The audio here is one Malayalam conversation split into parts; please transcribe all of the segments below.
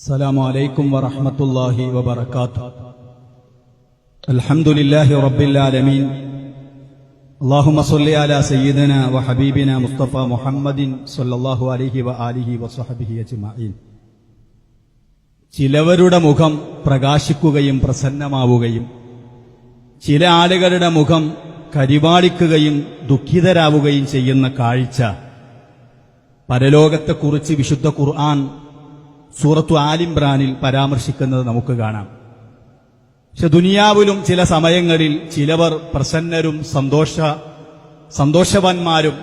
السلام عليكم ورحمة الله وبركاته الحمد لله رب العالمين اللهم صل على سيدنا وحبيبنا مصطفى محمد صلى الله عليه وآله وصحبه أجمعين ചിലവരുടെ മുഖം പ്രകാശിക്കുകയും പ്രസന്നമാവുകയും ചില ആളുകളുടെ മുഖം കരിവാളിക്കുകയും ദുഃഖിതരാവുകയും ചെയ്യുന്ന കാഴ്ച പരലോകത്തെക്കുറിച്ച് വിശുദ്ധ ഖുർആൻ സൂറത്തു ആലിംബ്രാനിൽ പരാമർശിക്കുന്നത് നമുക്ക് കാണാം. പക്ഷെ ദുനിയാവിലും ചില സമയങ്ങളിൽ ചിലവർ പ്രസന്നരും സന്തോഷ സന്തോഷവാന്മാരും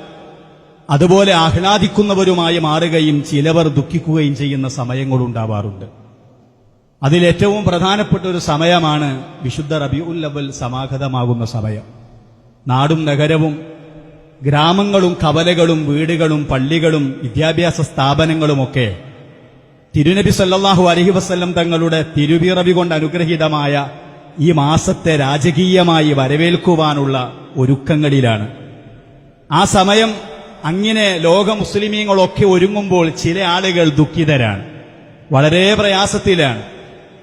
അതുപോലെ ആഹ്ലാദിക്കുന്നവരുമായി മാറുകയും ചിലവർ ദുഃഖിക്കുകയും ചെയ്യുന്ന സമയങ്ങളുണ്ടാവാറുണ്ട്. അതിലേറ്റവും പ്രധാനപ്പെട്ട ഒരു സമയമാണ് വിശുദ്ധ റബിഉൽ അവൽ സമാഗതമാകുന്ന സമയം. നാടും നഗരവും ഗ്രാമങ്ങളും കവലകളും വീടുകളും പള്ളികളും വിദ്യാഭ്യാസ സ്ഥാപനങ്ങളുമൊക്കെ തിരുനബി സല്ലാഹു അലഹി വസ്ല്ലം തങ്ങളുടെ തിരുവിറവി കൊണ്ട് അനുഗ്രഹീതമായ ഈ മാസത്തെ രാജകീയമായി വരവേൽക്കുവാനുള്ള ഒരുക്കങ്ങളിലാണ്. ആ സമയം അങ്ങനെ ലോക മുസ്ലിമീങ്ങളൊക്കെ ഒരുങ്ങുമ്പോൾ ചില ആളുകൾ ദുഃഖിതരാണ്. വളരെ പ്രയാസത്തിലാണ്.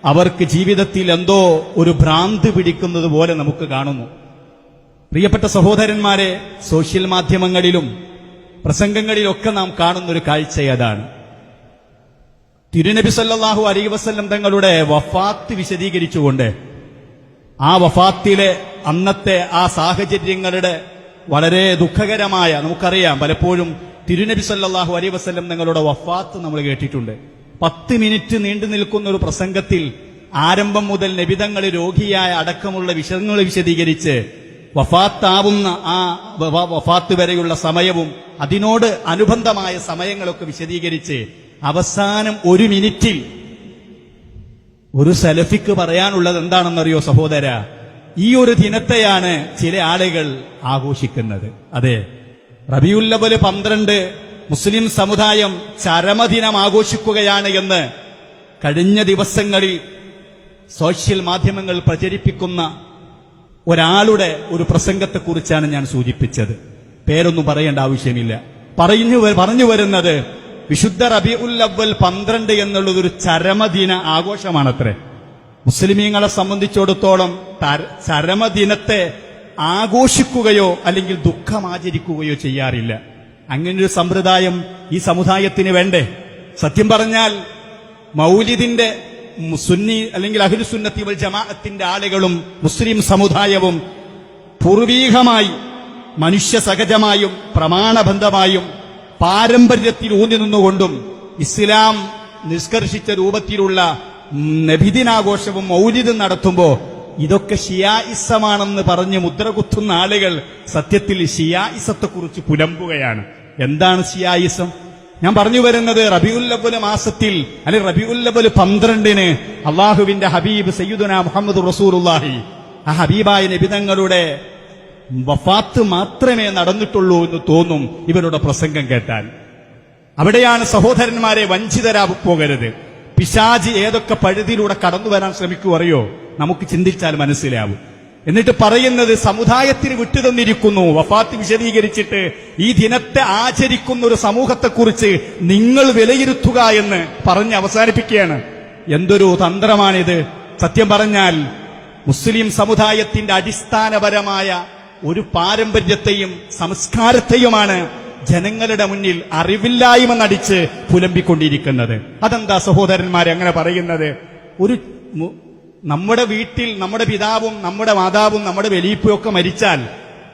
അവർക്ക് ജീവിതത്തിൽ എന്തോ ഒരു ഭ്രാന്ത് പിടിക്കുന്നത് പോലെ നമുക്ക് കാണുന്നു. പ്രിയപ്പെട്ട സഹോദരന്മാരെ സോഷ്യൽ മാധ്യമങ്ങളിലും പ്രസംഗങ്ങളിലൊക്കെ നാം കാണുന്ന ഒരു കാഴ്ച അതാണ്. തിരുനബി സല്ലാഹു അലൈഹി വസല്ലം തങ്ങളുടെ വഫാത്ത് വിശദീകരിച്ചുകൊണ്ട് ആ വഫാത്തിലെ അന്നത്തെ ആ സാഹചര്യങ്ങളുടെ വളരെ ദുഃഖകരമായ നമുക്കറിയാം പലപ്പോഴും തിരുനബി സല്ലാഹു അലൈഹി വസല്ലം തങ്ങളുടെ വഫാത്ത് നമ്മൾ കേട്ടിട്ടുണ്ട്. പത്ത് മിനിറ്റ് നീണ്ടു നിൽക്കുന്ന ഒരു പ്രസംഗത്തിൽ ആരംഭം മുതൽ നബിതങ്ങൾ രോഗിയായ അടക്കമുള്ള വിഷയങ്ങൾ വിശദീകരിച്ച് വഫാത്താവുന്ന ആ വഫാത്ത് വരെയുള്ള സമയവും അതിനോട് അനുബന്ധമായ സമയങ്ങളൊക്കെ വിശദീകരിച്ച് അവസാനം ഒരു മിനിറ്റിൽ ഒരു സലഫിക്ക് പറയാനുള്ളത് എന്താണെന്നറിയോ സഹോദര? ഈ ഒരു ദിനത്തെയാണ് ചില ആളുകൾ ആഘോഷിക്കുന്നത്. അതെ. റബിയുല്ലവൽ പന്ത്രണ്ട് മുസ്ലിം സമുദായം ചരമദിനം ആഘോഷിക്കുകയാണ് എന്ന് കഴിഞ്ഞ ദിവസങ്ങളിൽ സോഷ്യൽ മാധ്യമങ്ങൾ പ്രചരിപ്പിക്കുന്ന ഒരാളുടെ ഒരു പ്രസംഗത്തെക്കുറിച്ചാണ് ഞാൻ സൂചിപ്പിച്ചത്. പേരൊന്നും പറയേണ്ട ആവശ്യമില്ല. പറഞ്ഞു പറഞ്ഞു വരുന്നത് വിശുദ്ധ റബി ഉൽ അവൽ പന്ത്രണ്ട് എന്നുള്ളത് ഒരു ചരമദിന ആഘോഷമാണത്രേ. മുസ്ലിമീങ്ങളെ സംബന്ധിച്ചിടത്തോളം ചരമദിനത്തെ ആഘോഷിക്കുകയോ അല്ലെങ്കിൽ ദുഃഖമാചരിക്കുകയോ ചെയ്യാറില്ല. അങ്ങനൊരു സമ്പ്രദായം ഈ സമുദായത്തിന് വേണ്ടേ. സത്യം പറഞ്ഞാൽ മൗലിദിന്റെ സുന്നി അല്ലെങ്കിൽ അഖിലുസുന്നത്തി വൽ ജമാഅത്തിന്റെ ആളുകളും മുസ്ലിം സമുദായവും പൂർവീകമായി മനുഷ്യ സഹജമായും പ്രമാണബന്ധമായും പാരമ്പര്യത്തിൽ ഊന്നി നിന്നുകൊണ്ടും ഇസ്ലാം നിഷ്കർഷിച്ച രൂപത്തിലുള്ള നബിദിനാഘോഷവും മൗലിദും നടത്തുമ്പോ ഇതൊക്കെ ഷിയായിസമാണെന്ന് പറഞ്ഞ് മുദ്രകുത്തുന്ന ആളുകൾ സത്യത്തിൽ ഷിയായിസത്തെക്കുറിച്ച് പുലമ്പുകയാണ്. എന്താണ് ഷിയായിസം? ഞാൻ പറഞ്ഞു വരുന്നത് റബിഉല്ലവൽ മാസത്തിൽ അല്ലെങ്കിൽ റബിഉല്ലവൽ പന്ത്രണ്ടിന് അള്ളാഹുവിന്റെ ഹബീബ് സയ്യുദന മുഹമ്മദ് റസൂലുള്ളാഹി. ആ ഹബീബായ നബിതങ്ങളുടെ വഫാത്ത് മാത്രമേ നടന്നിട്ടുള്ളൂ എന്ന് തോന്നും ഇവരുടെ പ്രസംഗം കേട്ടാൽ. അവിടെയാണ് സഹോദരന്മാരെ വഞ്ചിതരാ പോകരുത് പിശാജി ഏതൊക്കെ പഴുതിയിലൂടെ കടന്നു വരാൻ ശ്രമിക്കൂ അറിയോ? നമുക്ക് ചിന്തിച്ചാൽ മനസ്സിലാവും. എന്നിട്ട് പറയുന്നത് സമുദായത്തിന് വിട്ടുതന്നിരിക്കുന്നു. വഫാത്ത് വിശദീകരിച്ചിട്ട് ഈ ദിനത്തെ ആചരിക്കുന്ന ഒരു സമൂഹത്തെക്കുറിച്ച് നിങ്ങൾ വിലയിരുത്തുക എന്ന് പറഞ്ഞ് അവസാനിപ്പിക്കുകയാണ്. എന്തൊരു തന്ത്രമാണിത്. സത്യം പറഞ്ഞാൽ മുസ്ലിം സമുദായത്തിന്റെ അടിസ്ഥാനപരമായ ഒരു പാരമ്പര്യത്തെയും സംസ്കാരത്തെയുമാണ് ജനങ്ങളുടെ മുന്നിൽ അറിവില്ലായ്മ നടിച്ച് പുലമ്പിക്കൊണ്ടിരിക്കുന്നത്. അതെന്താ സഹോദരന്മാരെ അങ്ങനെ പറയുന്നത്? ഒരു നമ്മുടെ വീട്ടിൽ നമ്മുടെ പിതാവും നമ്മുടെ മാതാവും നമ്മുടെ വലിയപ്പും മരിച്ചാൽ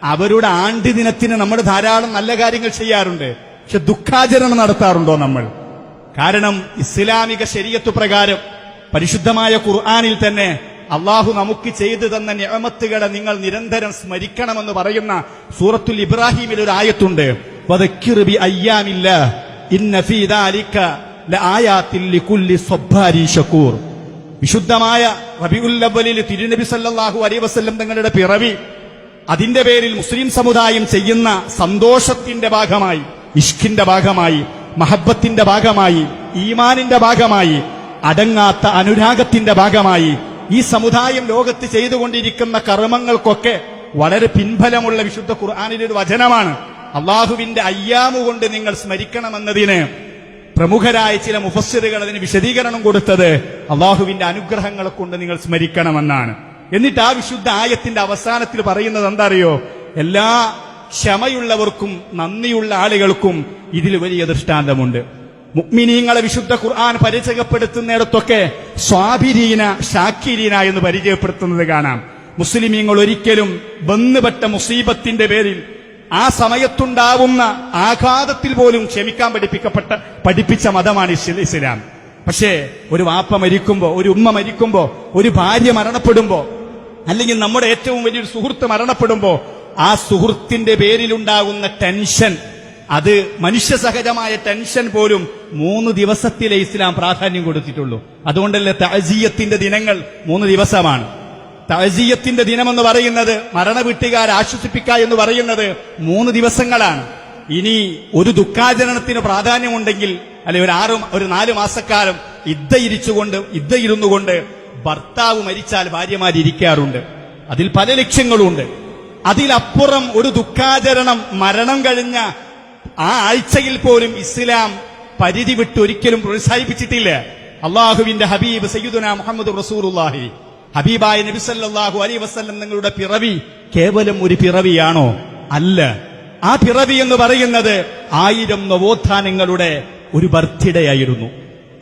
അവരുടെ ആണ്ട് ദിനത്തിന് നമ്മൾ ധാരാളം നല്ല കാര്യങ്ങൾ ചെയ്യാറുണ്ട്. പക്ഷെ ദുഃഖാചരണം നടത്താറുണ്ടോ നമ്മൾ? കാരണം ഇസ്ലാമിക ശരീഅത്ത് പ്രകാരം പരിശുദ്ധമായ ഖുർആാനിൽ തന്നെ അള്ളാഹു നമുക്ക് ചെയ്തു തന്ന ഞാമത്തുകളെ നിങ്ങൾ നിരന്തരം സ്മരിക്കണമെന്ന് പറയുന്ന സൂറത്തുൽ ഇബ്രാഹിമിൽ ഒരു ആയത്തുണ്ട്. വിശുദ്ധമായ റബിഉല്ലബലിൽ തിരുനബി സല്ലാഹു അലൈഹി വസല്ലം തങ്ങളുടെ പിറവി അതിന്റെ പേരിൽ മുസ്ലിം സമുദായം ചെയ്യുന്ന സന്തോഷത്തിന്റെ ഭാഗമായി ഇഷ്കിന്റെ ഭാഗമായി മഹബത്തിന്റെ ഭാഗമായി ഈമാനിന്റെ ഭാഗമായി അടങ്ങാത്ത അനുരാഗത്തിന്റെ ഭാഗമായി ഈ സമുദായം ലോകത്ത് ചെയ്തുകൊണ്ടിരിക്കുന്ന കർമ്മങ്ങൾക്കൊക്കെ വളരെ പിൻഫലമുള്ള വിശുദ്ധ ഖുർആാനിലെ ഒരു വചനമാണ്. അള്ളാഹുവിന്റെ അയ്യാമു കൊണ്ട് നിങ്ങൾ സ്മരിക്കണമെന്നതിന് പ്രമുഖരായ ചില മുഫസ്സിറുകൾ അതിന് വിശദീകരണം കൊടുത്തത് അള്ളാഹുവിന്റെ അനുഗ്രഹങ്ങളെ കൊണ്ട് നിങ്ങൾ സ്മരിക്കണമെന്നാണ്. എന്നിട്ട് ആ വിശുദ്ധ ആയത്തിന്റെ അവസാനത്തിൽ പറയുന്നത് എന്താ അറിയോ എല്ലാ ക്ഷമയുള്ളവർക്കും നന്ദിയുള്ള ആളുകൾക്കും ഇതിൽ വലിയ ദൃഷ്ടാന്തമുണ്ട്. മുക്മിനീങ്ങളെ വിശുദ്ധ ഖുർആൻ പരിചയപ്പെടുത്തുന്നിടത്തൊക്കെ സ്വാഭിരീന ഷാക്കിരീന എന്ന് പരിചയപ്പെടുത്തുന്നത് കാണാം. മുസ്ലിമീങ്ങൾ ഒരിക്കലും വന്നുപെട്ട മുസീബത്തിന്റെ പേരിൽ ആ സമയത്തുണ്ടാവുന്ന ആഘാതത്തിൽ പോലും ക്ഷമിക്കാൻ പഠിപ്പിക്കപ്പെട്ട പഠിപ്പിച്ച മതമാണ് ഇസ്ലാം പക്ഷേ ഒരു വാപ്പ മരിക്കുമ്പോ ഒരു ഉമ്മ മരിക്കുമ്പോ ഒരു ഭാര്യ മരണപ്പെടുമ്പോ അല്ലെങ്കിൽ നമ്മുടെ ഏറ്റവും വലിയൊരു സുഹൃത്ത് മരണപ്പെടുമ്പോ ആ സുഹൃത്തിന്റെ പേരിലുണ്ടാകുന്ന ടെൻഷൻ അത് മനുഷ്യ സഹജമായ ടെൻഷൻ പോലും മൂന്ന് ദിവസത്തിലെ ഇസ്ലാം പ്രാധാന്യം കൊടുത്തിട്ടുള്ളൂ. അതുകൊണ്ടല്ലേ തഅസീയത്തിന്റെ ദിനങ്ങൾ മൂന്ന് ദിവസമാണ്. തഅസീയത്തിന്റെ ദിനമെന്ന് പറയുന്നത് മരണ വീട്ടുകാർ ആശ്വസിപ്പിക്കുക എന്ന് പറയുന്നത് മൂന്ന് ദിവസങ്ങളാണ്. ഇനി ഒരു ദുഃഖാചരണത്തിന് പ്രാധാന്യമുണ്ടെങ്കിൽ അല്ലെ ഒരു ആറ് ഒരു നാല് മാസക്കാലം ഇദ്ദയിരിച്ചുകൊണ്ട് ഇദ്ദയിരുന്നുകൊണ്ട് ഭർത്താവ് മരിച്ചാൽ ഭാര്യമാരിയ്ക്കാറുണ്ട് അതിൽ പല ലക്ഷ്യങ്ങളുണ്ട്. അതിലപ്പുറം ഒരു ദുഃഖാചരണം മരണം കഴിഞ്ഞ ആ ആഴ്ചയിൽ പോലും ഇസ്ലാം പരിധി വിട്ട് ഒരിക്കലും പ്രോത്സാഹിപ്പിച്ചിട്ടില്ല. അള്ളാഹുവിന്റെ ഹബീബ് സയ്യിദുന മുഹമ്മദ് റസൂറുല്ലാഹി ഹബീബായ നബിസല്ലാഹു വസ്ല്ലം വസല്ലം നിങ്ങളുടെ പിറവി കേവലം ഒരു പിറവിയാണോ? അല്ല. ആ പിറവി എന്ന് പറയുന്നത് ആയിരം നവോത്ഥാനങ്ങളുടെ ഒരു ബർത്ത്ഡേ ആയിരുന്നു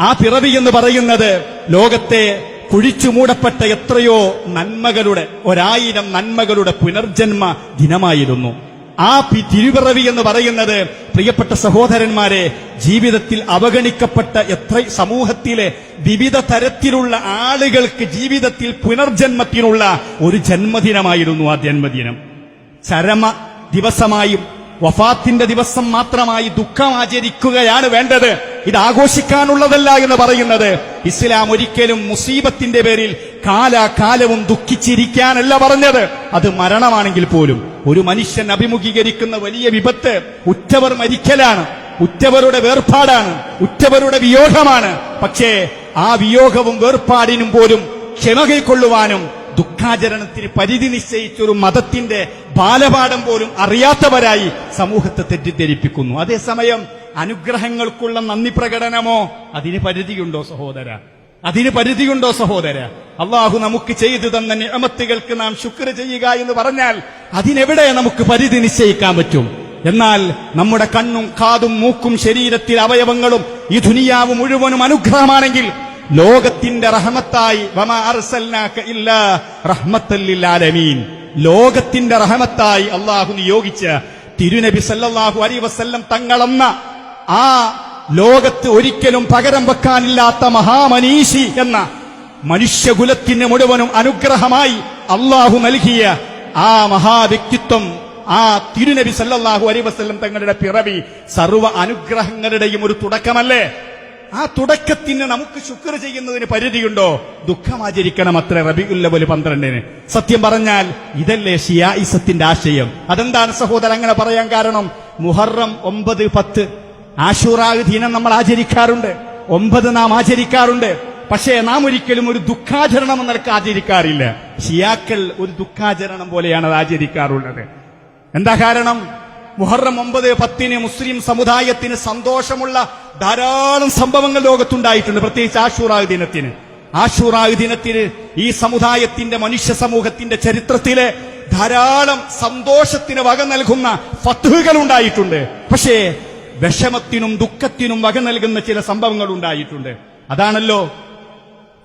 ആ പിറവി എന്ന് പറയുന്നത് ലോകത്തെ കുഴിച്ചു മൂടപ്പെട്ട എത്രയോ നന്മകളുടെ ഒരായിരം നന്മകളുടെ പുനർജന്മ ദിനമായിരുന്നു. ആ തിരുപിറവി എന്ന് പറയുന്നത് പ്രിയപ്പെട്ട സഹോദരന്മാരെ ജീവിതത്തിൽ അവഗണിക്കപ്പെട്ട എത്ര സമൂഹത്തിലെ വിവിധ തരത്തിലുള്ള ആളുകൾക്ക് ജീവിതത്തിൽ പുനർജന്മത്തിനുള്ള ഒരു ജന്മദിനമായിരുന്നു ആ ജന്മദിനം. ചരമ ദിവസമായും വഫാത്തിന്റെ ദിവസം മാത്രമായി ദുഃഖം ആചരിക്കുകയാണ് വേണ്ടത്. ഇത് ആഘോഷിക്കാനുള്ളതല്ല എന്ന് പറയുന്നത്. ഇസ്ലാം ഒരിക്കലും മുസീബത്തിന്റെ പേരിൽ കാലാകാലവും ദുഃഖിച്ചിരിക്കാനല്ല പറഞ്ഞത്. അത് മരണമാണെങ്കിൽ പോലും ഒരു മനുഷ്യൻ അഭിമുഖീകരിക്കുന്ന വലിയ വിപത്ത് ഉറ്റവർ മരിക്കലാണ്. ഉറ്റവരുടെ വേർപാടാണ്. ഉറ്റവരുടെ വിയോഗമാണ്. പക്ഷേ ആ വിയോഗവും വേർപാടിനും പോലും ക്ഷമ കൈക്കൊള്ളുവാനും ദുഃഖാചരണത്തിന് പരിധി നിശ്ചയിച്ചൊരു മതത്തിന്റെ ബാലപാഠം പോലും അറിയാത്തവരായി സമൂഹത്തെ തെറ്റിദ്ധരിപ്പിക്കുന്നു. അതേസമയം അനുഗ്രഹങ്ങൾക്കുള്ള നന്ദി പ്രകടനമോ? അതിന് പരിധിയുണ്ടോ സഹോദര? അതിന് പരിധിയുണ്ടോ സഹോദര? അള്ളാഹു നമുക്ക് ചെയ്തു തന്ന നിയമത്തുകൾക്ക് നാം ശുക്ർ ചെയ്യുക എന്ന് പറഞ്ഞാൽ അതിനെവിടെ നമുക്ക് പരിധി നിശ്ചയിക്കാൻ പറ്റും? എന്നാൽ നമ്മുടെ കണ്ണും കാതും മൂക്കും ശരീരത്തിൽ അവയവങ്ങളും ഈ ദുനിയാവ് മുഴുവനും അനുഗ്രഹമാണെങ്കിൽ ലോകത്തിന്റെ റഹമത്തായി ലോകത്തിന്റെ റഹമത്തായി അള്ളാഹു നിയോഗിച്ച തിരുനബി സല്ലാഹു അലൈഹി വസ്ല്ലം തങ്ങളെന്ന ആ ലോകത്ത് ഒരിക്കലും പകരം വെക്കാനില്ലാത്ത മഹാമനീഷി എന്ന മനുഷ്യകുലത്തിന് മുഴുവനും അനുഗ്രഹമായി അള്ളാഹു നൽകിയ ആ മഹാവ്യക്തിത്വം ആ തിരുനബി സല്ലാഹു അലൈഹി വസല്ലം തങ്ങളുടെ പിറവി സർവ അനുഗ്രഹങ്ങളുടെയും ഒരു തുടക്കമല്ലേ? ആ തുടക്കത്തിന് നമുക്ക് ശുക്ർ ചെയ്യുന്നതിന് പരിധിയുണ്ടോ? ദുഃഖമാചരിക്കണം അത്ര റബിയുല്ലവൽ പന്ത്രണ്ടിന്. സത്യം പറഞ്ഞാൽ ഇതല്ലേ ഷിയായിസത്തിന്റെ ആശയം. അതെന്താണ് സഹോദരൻ അങ്ങനെ പറയാൻ കാരണം? മുഹറം ഒമ്പത് പത്ത്. ആഷൂറാഗ് ദിനം നമ്മൾ ആചരിക്കാറുണ്ട്. ഒമ്പത് നാം ആചരിക്കാറുണ്ട്. പക്ഷേ നാം ഒരിക്കലും ഒരു ദുഃഖാചരണം എന്നൊക്കെ ആചരിക്കാറില്ല. ഷിയാക്കൾ ഒരു ദുഃഖാചരണം പോലെയാണ് അത് ആചരിക്കാറുള്ളത്. എന്താ കാരണം? മുഹറം ഒമ്പത് പത്തിന് മുസ്ലിം സമുദായത്തിന് സന്തോഷമുള്ള ധാരാളം സംഭവങ്ങൾ ലോകത്തുണ്ടായിട്ടുണ്ട് പ്രത്യേകിച്ച് ആശൂറാവ് ദിനത്തിന് ആശൂറാവ് ദിനത്തിന് ഈ സമുദായത്തിന്റെ മനുഷ്യ സമൂഹത്തിന്റെ ചരിത്രത്തിലെ ധാരാളം സന്തോഷത്തിന് വക നൽകുന്ന ഫത്തുകൾ ഉണ്ടായിട്ടുണ്ട്. പക്ഷേ വിഷമത്തിനും ദുഃഖത്തിനും വക നൽകുന്ന ചില സംഭവങ്ങൾ ഉണ്ടായിട്ടുണ്ട്. അതാണല്ലോ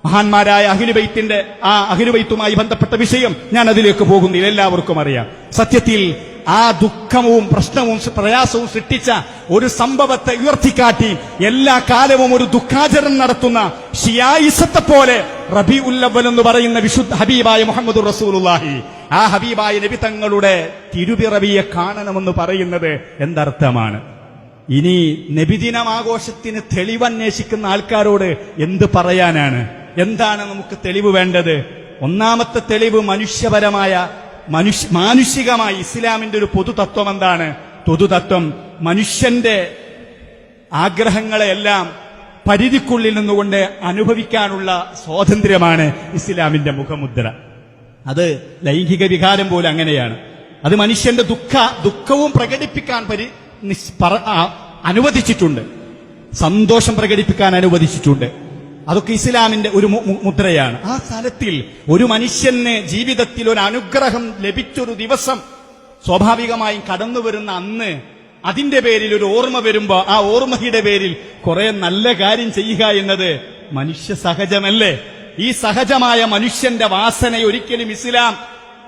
മഹാന്മാരായ അഖിലുബൈത്തിന്റെ ആ അഖിലുബൈത്തുമായി ബന്ധപ്പെട്ട വിഷയം ഞാൻ അതിലേക്ക് പോകുന്നില്ല എല്ലാവർക്കും അറിയാം. സത്യത്തിൽ ആ ദുഃഖവും പ്രശ്നവും പ്രയാസവും സൃഷ്ടിച്ച ഒരു സംഭവത്തെ ഉയർത്തിക്കാട്ടി എല്ലാ കാലവും ഒരു ദുഃഖാചരണം നടത്തുന്ന ഷിയായിസത്തെ പോലെ റബി ഉല്ലവൽ എന്ന് പറയുന്ന വിശുദ്ധ ഹബീബായ മുഹമ്മദ് റസൂലുല്ലാഹി ആ ഹബീബായ നബി തങ്ങളുടെ തിരുപിറവിയെ കാണണമെന്ന് പറയുന്നത് എന്തർത്ഥമാണ്? ഇനി നബിദിനം ആഘോഷത്തിന് തെളിവന്വേഷിക്കുന്ന ആൾക്കാരോട് എന്ത് പറയാനാണ്? എന്താണ് നമുക്ക് തെളിവ് വേണ്ടത്? ഒന്നാമത്തെ തെളിവ് മനുഷ്യപരമായ മനുഷ്യ മാനുഷികമായി ഇസ്ലാമിന്റെ ഒരു പൊതുതത്വം എന്താണ്? പൊതുതത്വം മനുഷ്യന്റെ ആഗ്രഹങ്ങളെയെല്ലാം പരിധിക്കുള്ളിൽ നിന്നുകൊണ്ട് അനുഭവിക്കാനുള്ള സ്വാതന്ത്ര്യമാണ് ഇസ്ലാമിന്റെ മുഖമുദ്ര. അത് ലൈംഗിക വികാരം പോലെ അങ്ങനെയാണ്. അത് മനുഷ്യന്റെ ദുഃഖ ദുഃഖവും പ്രകടിപ്പിക്കാൻ പരി അനുവദിച്ചിട്ടുണ്ട്. സന്തോഷം പ്രകടിപ്പിക്കാൻ അനുവദിച്ചിട്ടുണ്ട്. അതൊക്കെ ഇസ്ലാമിന്റെ ഒരു മുദ്രയാണ്. ആ സ്ഥലത്തിൽ ഒരു മനുഷ്യന് ജീവിതത്തിൽ ഒരു അനുഗ്രഹം ലഭിച്ചൊരു ദിവസം സ്വാഭാവികമായും കടന്നു വരുന്ന അന്ന് അതിന്റെ പേരിൽ ഒരു ഓർമ്മ വരുമ്പോ ആ ഓർമ്മയുടെ പേരിൽ കുറെ നല്ല കാര്യം ചെയ്യുക എന്നത് മനുഷ്യ സഹജമല്ലേ? ഈ സഹജമായ മനുഷ്യന്റെ വാസന ഒരിക്കലും ഇസ്ലാം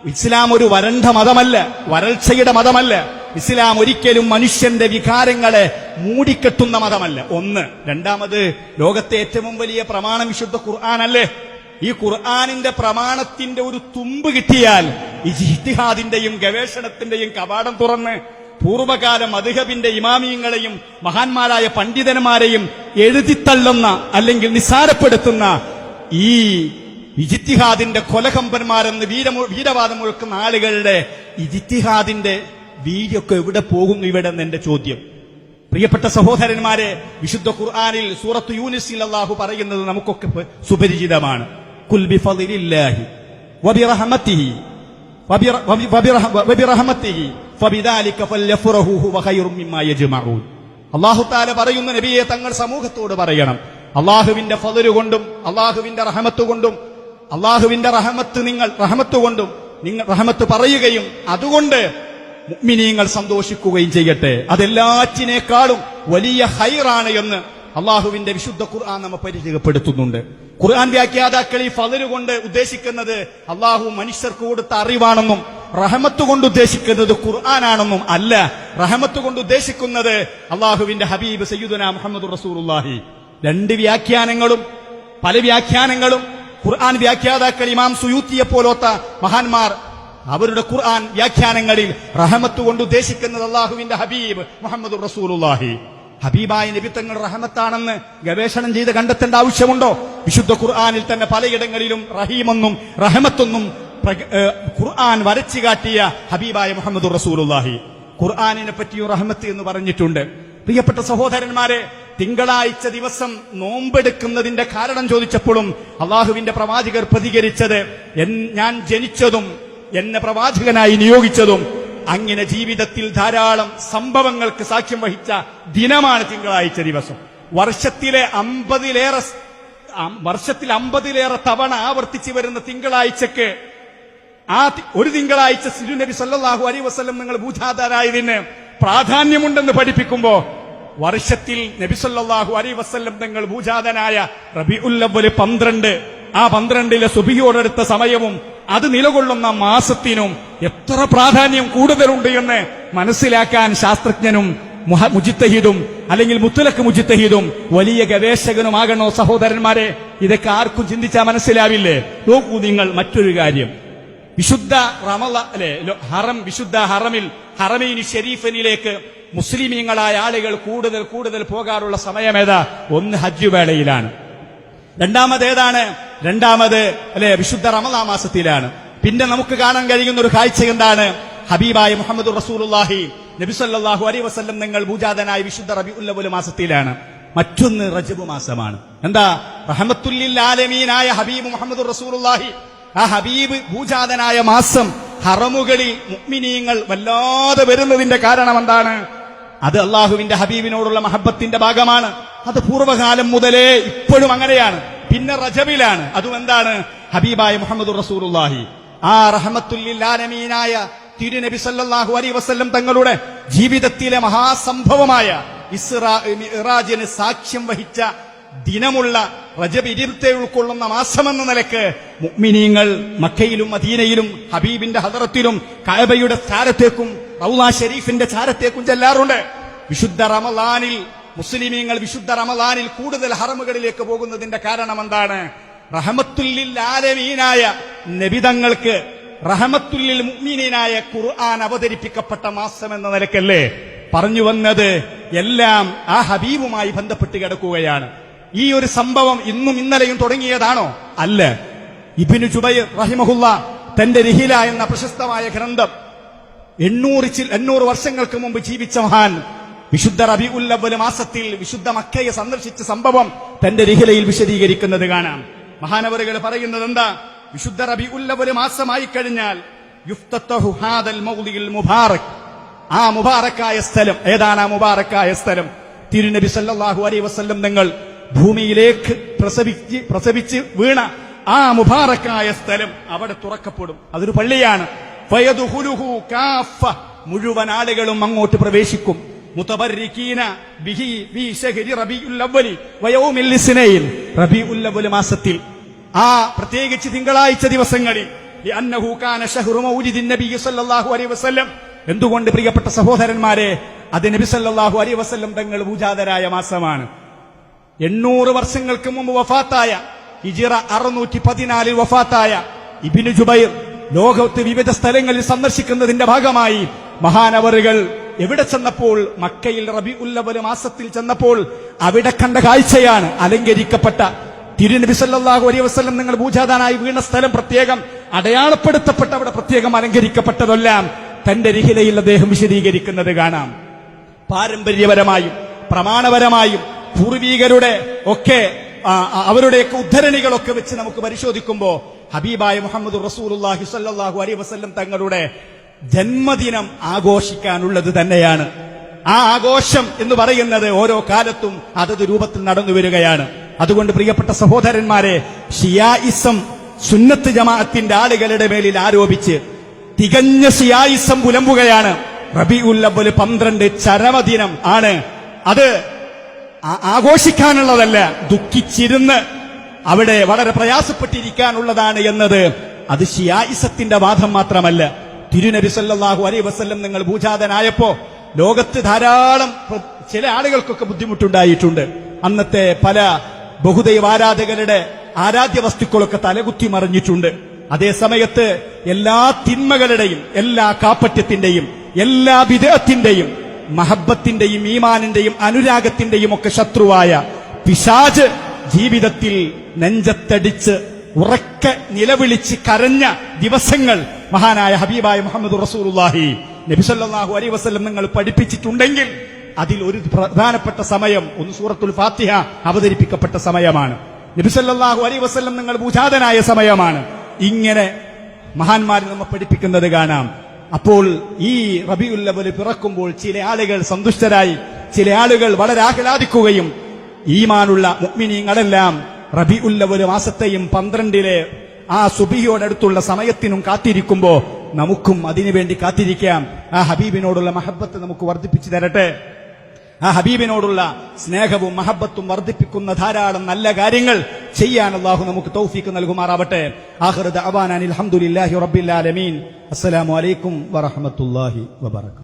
ഇസ്ലാം ഒരു വരണ്ട മതമല്ല വരൾച്ചയുടെ മതമല്ല. ഇസ്ലാം ഒരിക്കലും മനുഷ്യന്റെ വികാരങ്ങളെ മൂടിക്കെട്ടുന്ന മതമല്ല. ഒന്ന്. രണ്ടാമത് ലോകത്തെ ഏറ്റവും വലിയ പ്രമാണം വിശുദ്ധ ഖുർആാനല്ലേ? ഈ ഖുർആാനിന്റെ പ്രമാണത്തിന്റെ ഒരു തുമ്പ് കിട്ടിയാൽ ഈ ഗവേഷണത്തിന്റെയും കവാടം തുറന്ന് പൂർവകാല മധുഹബിന്റെ ഇമാമിയങ്ങളെയും മഹാന്മാരായ പണ്ഡിതന്മാരെയും എഴുതിത്തള്ളുന്ന അല്ലെങ്കിൽ നിസാരപ്പെടുത്തുന്ന ഈ ഇജിത്തിഹാദിന്റെ കൊലകമ്പന്മാരെന്ന് വീരമു വീരവാദം മുഴക്കുന്ന ആളുകളുടെ ഇജിത്തിഹാദിന്റെ വീര്യൊക്കെ എവിടെ പോകും ഇവിടെ എന്ന് എന്റെ ചോദ്യം. പ്രിയപ്പെട്ട സഹോദരന്മാരെ വിശുദ്ധ ഖുർആാനിൽ സൂറത്ത് യൂനിസിൽ അള്ളാഹു പറയുന്നത് നമുക്കൊക്കെ സുപരിചിതമാണ്. അള്ളാഹു താല പറയുന്ന നബിയെ തങ്ങൾ സമൂഹത്തോട് പറയണം. അള്ളാഹുവിന്റെ ഫതൽ കൊണ്ടും അള്ളാഹുവിന്റെ റഹമത്ത് കൊണ്ടും അള്ളാഹുവിന്റെ റഹമത്ത് നിങ്ങൾ റഹമത്ത് കൊണ്ടും നിങ്ങൾ റഹമത്ത് പറയുകയും അതുകൊണ്ട് മുഅ്മിനീങ്ങൾ സന്തോഷിക്കുകയും ചെയ്യട്ടെ. അതെല്ലാറ്റിനേക്കാളും വലിയ ഹൈറാണ് എന്ന് അള്ളാഹുവിന്റെ വിശുദ്ധ ഖുർആൻ നമ്മെ പരിചയപ്പെടുത്തുന്നുണ്ട്. ഖുർആൻ വ്യാഖ്യാതാക്കൾ ഈ ഫതൽ കൊണ്ട് ഉദ്ദേശിക്കുന്നത് അള്ളാഹു മനുഷ്യർക്ക് കൊടുത്ത അറിവാണെന്നും റഹമത്ത് കൊണ്ട് ഉദ്ദേശിക്കുന്നത് ഖുർആനാണെന്നും അല്ല. റഹമത്ത് കൊണ്ട് ഉദ്ദേശിക്കുന്നത് അള്ളാഹുവിന്റെ ഹബീബ് സയ്യിദുന മുഹമ്മദ് റസൂലുള്ളാഹി. രണ്ട് വ്യാഖ്യാനങ്ങളും പല വ്യാഖ്യാനങ്ങളും ഖുർആൻ വ്യാഖ്യാതാക്കൾ ഇമാം സുയൂത്തിയെ പോലോത്ത മഹാന്മാർ അവരുടെ ഖുർആൻ വ്യാഖ്യാനങ്ങളിൽ റഹമത്ത് കൊണ്ട് ഉദ്ദേശിക്കുന്നത് അള്ളാഹുവിന്റെ ഹബീബ് മുഹമ്മദ് റസൂലുള്ളാഹി. ഹബീബായ നബിത്തങ്ങൾ റഹമത്താണെന്ന് ഗവേഷണം ചെയ്ത് കണ്ടെത്തേണ്ട ആവശ്യമുണ്ടോ? വിശുദ്ധ ഖുർആാനിൽ തന്നെ പലയിടങ്ങളിലും റഹീമെന്നും റഹമത്തെന്നും ഖുർആൻ വരച്ചു കാട്ടിയ ഹബീബായ മുഹമ്മദ് റസൂലുള്ളാഹി. ഖുർആാനിനെ പറ്റിയും റഹമത്ത് എന്ന് പറഞ്ഞിട്ടുണ്ട്. പ്രിയപ്പെട്ട സഹോദരന്മാരെ തിങ്കളാഴ്ച ദിവസം നോമ്പെടുക്കുന്നതിന്റെ കാരണം ചോദിച്ചപ്പോഴും അള്ളാഹുവിന്റെ പ്രവാചകർ പ്രതികരിച്ചത് ഞാൻ ജനിച്ചതും എന്നെ പ്രവാചകനായി നിയോഗിച്ചതും അങ്ങനെ ജീവിതത്തിൽ ധാരാളം സംഭവങ്ങൾക്ക് സാക്ഷ്യം വഹിച്ച ദിനമാണ് തിങ്കളാഴ്ച ദിവസം. വർഷത്തിലെ അമ്പതിലേറെ വർഷത്തിൽ അമ്പതിലേറെ തവണ ആവർത്തിച്ചു വരുന്ന തിങ്കളാഴ്ചക്ക് ആ ഒരു തിങ്കളാഴ്ച സിരുനബി സല്ലാഹു അലൈഹി വസ്ലം നിങ്ങൾ ഭൂജാതാരായതിന് പ്രാധാന്യമുണ്ടെന്ന് പഠിപ്പിക്കുമ്പോ വർഷത്തിൽ നബി സല്ലല്ലാഹു അലൈഹി വസല്ലം തങ്ങൾ ഭൂജാതനായ റബി അവ്വൽ പന്ത്രണ്ട് ആ പന്ത്രണ്ടിലെ സുബിയോടടുത്ത സമയവും അത് നിലകൊള്ളുന്ന മാസത്തിനും എത്ര പ്രാധാന്യം കൂടുതലുണ്ട് എന്ന് മനസ്സിലാക്കാൻ ശാസ്ത്രജ്ഞനും മുജിത്തഹീദും അല്ലെങ്കിൽ മുത്തലക്ക് മുജിത്തഹീദും വലിയ ഗവേഷകനുമാകണോ സഹോദരന്മാരെ? ഇതൊക്കെ ആർക്കും ചിന്തിച്ചാൽ മനസ്സിലാവില്ലേ? നോക്കൂ നിങ്ങൾ മറ്റൊരു കാര്യം. വിശുദ്ധ റമല അല്ലെ ഹറം വിശുദ്ധ ഹറമിൽ ഹറമീനി ഷെരീഫനിലേക്ക് മുസ്ലിമീങ്ങളായ ആളുകൾ കൂടുതൽ കൂടുതൽ പോകാറുള്ള സമയമേതാ ഒന്ന് ഹജ്ജ് വേളയിലാണ്. രണ്ടാമത് ഏതാണ് രണ്ടാമത് അല്ലെ വിശുദ്ധ റമദാ മാസത്തിലാണ്. പിന്നെ നമുക്ക് കാണാൻ കഴിയുന്ന ഒരു കാഴ്ച എന്താണ്? ഹബീബായ മുഹമ്മദ് റസൂലുള്ളാഹി നബി സല്ലല്ലാഹു അലൈഹി വസല്ലം നിങ്ങൾ ഭൂജാതനായ വിശുദ്ധ റബി അവ്വൽ മാസത്തിലാണ്. മറ്റൊന്ന് റജബ് മാസമാണ്. എന്താ? റഹമത്തുല്ലിൽ ആലമീനായ ഹബീബ് മുഹമ്മദ് റസൂലുള്ളാഹി ആ ഹബീബ് ഭൂജാതനായ മാസം ഹറമുകളിൽ മുഗ്മിനീയങ്ങൾ വല്ലാതെ വരുന്നതിന്റെ കാരണം എന്താണ്? അത് അള്ളാഹുവിന്റെ ഹബീബിനോടുള്ള മഹബത്തിന്റെ ഭാഗമാണ്. അത് പൂർവകാലം മുതലേ ഇപ്പോഴും അങ്ങനെയാണ്. പിന്നെ റജബിലാണ്. അതും എന്താണ് ഹബീബായ മുഹമ്മദ് റസൂലുള്ളാഹി. ആ റഹമത്തുല്ലാനമീനായ തിരുനബി സല്ലാഹു അലൈഹി വസ്ല്ലം തങ്ങളുടെ ജീവിതത്തിലെ മഹാസംഭവമായ ഇസ്രാജിന് സാക്ഷ്യം വഹിച്ച ദിനമുള്ള റജബ് ഇരുത്തെ ഉൾക്കൊള്ളുന്ന മാസമെന്ന നിലയ്ക്ക് മുഗ്മിനീങ്ങൾ മക്കയിലും മദീനയിലും ഹബീബിന്റെ ഹദറത്തിലും കഅബയുടെ ചാരത്തേക്കും റൗള ഷെരീഫിന്റെ ചാരത്തേക്കും ചെല്ലാറുണ്ട്. വിശുദ്ധ റമലാനിൽ മുസ്ലിമീങ്ങൾ വിശുദ്ധ റമദാനിൽ കൂടുതൽ ഹറമുകളിലേക്ക് പോകുന്നതിന്റെ കാരണം എന്താണ് റഹമത്തുല്ലിൽ ആലമീനായ നബിതങ്ങൾക്ക് റഹമത്തുല്ലിൽ മുഅ്മിനീനായ ഖുർആൻ അവതരിപ്പിക്കപ്പെട്ട മാസം എന്ന നിലക്കല്ലേ പറഞ്ഞു വന്നത്. എല്ലാം ആ ഹബീബുമായി ബന്ധപ്പെട്ട് കിടക്കുകയാണ്. ഈ ഒരു സംഭവം ഇന്നും ഇന്നലെയും തുടങ്ങിയതാണോ? അല്ല. ഇബിനു ജുബൈർ റഹിമഹുല്ല തന്റെ രഹില എന്ന പ്രശസ്തമായ ഗ്രന്ഥം എണ്ണൂറ് എണ്ണൂറ് വർഷങ്ങൾക്ക് മുമ്പ് ജീവിച്ച മഹാൻ വിശുദ്ധ റബി ഉല്ലവൽ മാസത്തിൽ വിശുദ്ധ മക്കയെ സന്ദർശിച്ച സംഭവം തന്റെ രഹിലയിൽ വിശദീകരിക്കുന്നത് കാണാം. മഹാനവറുകൾ പറയുന്നത് എന്താ വിശുദ്ധ റബി ഉല്ലവൽ മാസമായി കഴിഞ്ഞാൽ മുബാറക്. ആ മുബാറക്കായ സ്ഥലം ഏതാണ് ആ മുബാറക്കായ സ്ഥലം? തിരുനബി സല്ലാഹു അലൈ വസ്ല്ലം നിങ്ങൾ ഭൂമിയിലേക്ക് പ്രസവിച്ച് പ്രസവിച്ച് വീണ ആ മുബാറക്കായ സ്ഥലം അവിടെ തുറക്കപ്പെടും. അതൊരു പള്ളിയാണ്. മുഴുവൻ ആളുകളും അങ്ങോട്ട് പ്രവേശിക്കും. മുതബർരിക്കീന ബിഹി ബി അവ്വലി അവ്വൽ മാസത്തിൽ. ആ പ്രത്യേകിച്ച് തിങ്കളാഴ്ച ദിവസങ്ങളിൽ. ലിഅന്നഹു കാന സല്ലല്ലാഹു അലൈഹി വസല്ലം. എന്തുകൊണ്ട് പ്രിയപ്പെട്ട സഹോദരന്മാരെ അത് നബി സല്ലല്ലാഹു അലൈഹി വസല്ലം തങ്ങൾ പൂജാതരായ മാസമാണ്. എണ്ണൂറ് വർഷങ്ങൾക്ക് മുമ്പ് വഫാത്തായ ഹിജിറ അറുന്നൂറ്റി പതിനാലിൽ വഫാത്തായ ഇബിനു ജുബൈർ ലോകത്ത് വിവിധ സ്ഥലങ്ങളിൽ സന്ദർശിക്കുന്നതിന്റെ ഭാഗമായി മഹാനവറുകൾ എവിടെ ചെന്നപ്പോൾ? മക്കയിൽ റബി ഉല്ലവൽ മാസത്തിൽ ചെന്നപ്പോൾ അവിടെ കണ്ട കാഴ്ചയാണ് അലങ്കരിക്കപ്പെട്ട. തിരുനബി സല്ലാഹു ഒരേ വസ്ലം നിങ്ങൾ പൂജാതാനായി വീണ സ്ഥലം പ്രത്യേകം അടയാളപ്പെടുത്തപ്പെട്ട അവിടെ പ്രത്യേകം അലങ്കരിക്കപ്പെട്ടതെല്ലാം തന്റെ രഹിലയിൽ അദ്ദേഹം വിശദീകരിക്കുന്നത് കാണാം. പാരമ്പര്യപരമായും പ്രമാണപരമായും പൂർവീകരുടെ ഒക്കെ അവരുടെയൊക്കെ ഉദ്ധരണികളൊക്കെ വെച്ച് നമുക്ക് പരിശോധിക്കുമ്പോൾ ഹബീബായ മുഹമ്മദ് റസൂലുള്ളാഹി സ്വല്ലല്ലാഹു അലൈഹി വസല്ലം തങ്ങളുടെ ജന്മദിനം ആഘോഷിക്കാനുള്ളത് തന്നെയാണ്. ആ ആഘോഷം എന്ന് പറയുന്നത് ഓരോ കാലത്തും അതത് രൂപത്തിൽ നടന്നു വരികയാണ്. അതുകൊണ്ട് പ്രിയപ്പെട്ട സഹോദരന്മാരെ ഷിയായിസം സുന്നത്ത് ജമാഅത്തിന്റെ ആളുകളുടെ മേലിൽ ആരോപിച്ച് തികഞ്ഞ ഷിയായിസം പുലമ്പുകയാണ്. റബി ഉല്ലബുൽ പന്ത്രണ്ട് ചരമദിനം ആണ്. അത് ആഘോഷിക്കാനുള്ളതല്ല ദുഃഖിച്ചിരുന്ന് അവിടെ വളരെ പ്രയാസപ്പെട്ടിരിക്കാനുള്ളതാണ് എന്നത്. അത് ഷിയായിസത്തിന്റെ വാദം മാത്രമല്ല. തിരുനബി സല്ലാഹു അലൈ വസ്ല്ലം നിങ്ങൾ ഭൂജാതനായപ്പോ ലോകത്ത് ധാരാളം ചില ആളുകൾക്കൊക്കെ ബുദ്ധിമുട്ടുണ്ടായിട്ടുണ്ട്. അന്നത്തെ പല ബഹുദൈവാരാധകരുടെ ആരാധ്യ വസ്തുക്കളൊക്കെ തലകുത്തി മറിഞ്ഞിട്ടുണ്ട്. അതേ സമയത്ത് എല്ലാ തിന്മകളുടെയും എല്ലാ കാപ്പറ്റ്യത്തിന്റെയും എല്ലാ വിദേഹത്തിന്റെയും മഹബത്തിന്റെയും ഈമാനിന്റെയും അനുരാഗത്തിന്റെയും ഒക്കെ ശത്രുവായ പിശാജ് ജീവിതത്തിൽ നെഞ്ചത്തടിച്ച് ഉറക്കെ നിലവിളിച്ച് കരഞ്ഞ ദിവസങ്ങൾ മഹാനായ ഹബീബായ മുഹമ്മദ് റസൂലുള്ളാഹി നബിസല്ലാഹു അലൈ വസ്ലം നിങ്ങൾ പഠിപ്പിച്ചിട്ടുണ്ടെങ്കിൽ അതിൽ ഒരു പ്രധാനപ്പെട്ട സമയം ഒന്ന് സൂറത്തുൽ ഫാത്തിഹ അവതരിപ്പിക്കപ്പെട്ട സമയമാണ്. നബിസല്ലാഹു അലൈ വസ്ലം നിങ്ങൾ പൂജാതനായ സമയമാണ്. ഇങ്ങനെ മഹാന്മാർ നമ്മെ പഠിപ്പിക്കുന്നത് കാണാം. അപ്പോൾ ഈ റബിയുല്ലവൽ പിറക്കുമ്പോൾ ചില ആളുകൾ സന്തുഷ്ടരായി ചില ആളുകൾ വളരെ ആഹ്ലാദിക്കുകയും ഈമാനുള്ള മുഗ്മിനീങ്ങളെല്ലാം റബി ഉല്ലവൽ മാസത്തെയും പന്ത്രണ്ടിലെ ആ സുബിയോടടുത്തുള്ള സമയത്തിനും കാത്തിരിക്കുമ്പോ നമുക്കും അതിനുവേണ്ടി കാത്തിരിക്കാം. ആ ഹബീബിനോടുള്ള മഹബത്ത് നമുക്ക് വർദ്ധിപ്പിച്ചു തരട്ടെ. ആ ഹബീബിനോടുള്ള സ്നേഹവും മഹബത്തും വർദ്ധിപ്പിക്കുന്ന ധാരാളം നല്ല കാര്യങ്ങൾ ചെയ്യാൻ അള്ളാഹു നമുക്ക് തൗഫീക്ക് നൽകുമാറാവട്ടെ. ആഹ്റദ് അവാനാൻ അലഹമുല്ലാഹി റബ്ബിൽ ആലമീൻ. അസ്സലാമു അലൈക്കും വറഹമത്തുല്ലാഹി വബറകാതുഹു